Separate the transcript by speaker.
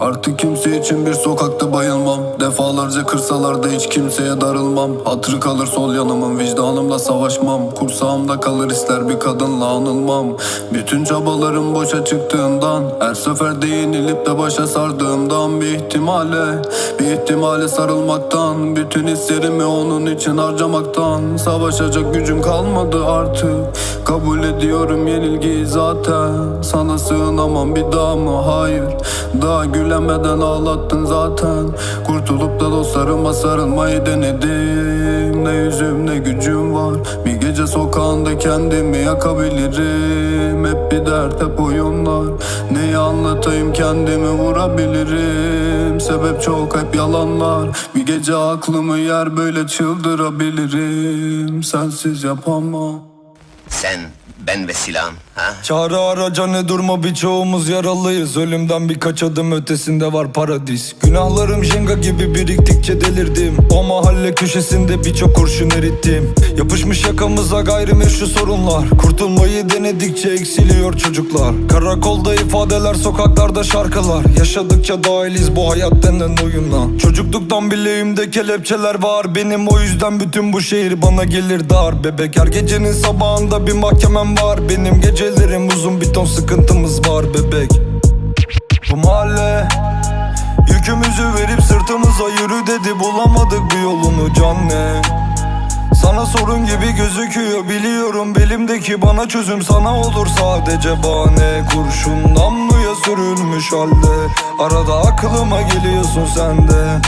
Speaker 1: Artık kimse için bir sokakta bayılmam. Defalarca kırsalar da hiç kimseye darılmam. Hatırı kalır sol yanımın vicdanımla savaşmam. Kursağımda kalır ister bir kadınla anılmam. Bütün çabalarım boşa çıktığından Her sefer yenilip de başa sardığımdan Bir ihtimale, ihtimale sarılmaktan Bütün hislerimi onun için harcamaktan. Savaşacak gücüm kalmadı artık. Kabul ediyorum yenilgiyi zaten. Sana sığınamam bir daha mı? Hayır. Daha gülemeden ağlattın zaten. Kurtulup da dostlarıma sarılmayı denedim sokağında kendimi yakabilirim. Hep bir dert hep oyunlar. Neyi anlatayım kendimi vurabilirim. Sebep çok hep yalanlar. Bir gece aklımı yer böyle çıldırabilirim. Sensiz yapamam
Speaker 2: Sen, ben ve silahım. Ha?
Speaker 3: Çağrı araca ne durma birçoğumuz yaralıyız. Ölümden birkaç adım ötesinde var paradis. Günahlarım jenga gibi biriktikçe delirdim. O mahalle köşesinde birçok kurşun erittim. Yapışmış yakamıza gayrimeşru sorunlar. Kurtulmayı denedikçe eksiliyor çocuklar. Karakolda ifadeler sokaklarda şarkılar. Yaşadıkça dahiliz bu hayat denen oyuna Çocukluktan bileğimde kelepçeler var. Benim o yüzden bütün bu şehir bana gelir dar. Bebek her gecenin sabahında bir mahkemem var. Benim gecelerim uzun bir ton sıkıntımız var bebek. Bu mahalle Yükümüzü verip sırtımıza yürü dedi. Bulamadık bir yolunu can ne sana sorun gibi gözüküyor biliyorum. Belimdeki bana çözüm sana olur sadece bahane. Kurşun namluya sürülmüş halde Arada aklıma geliyorsun sen de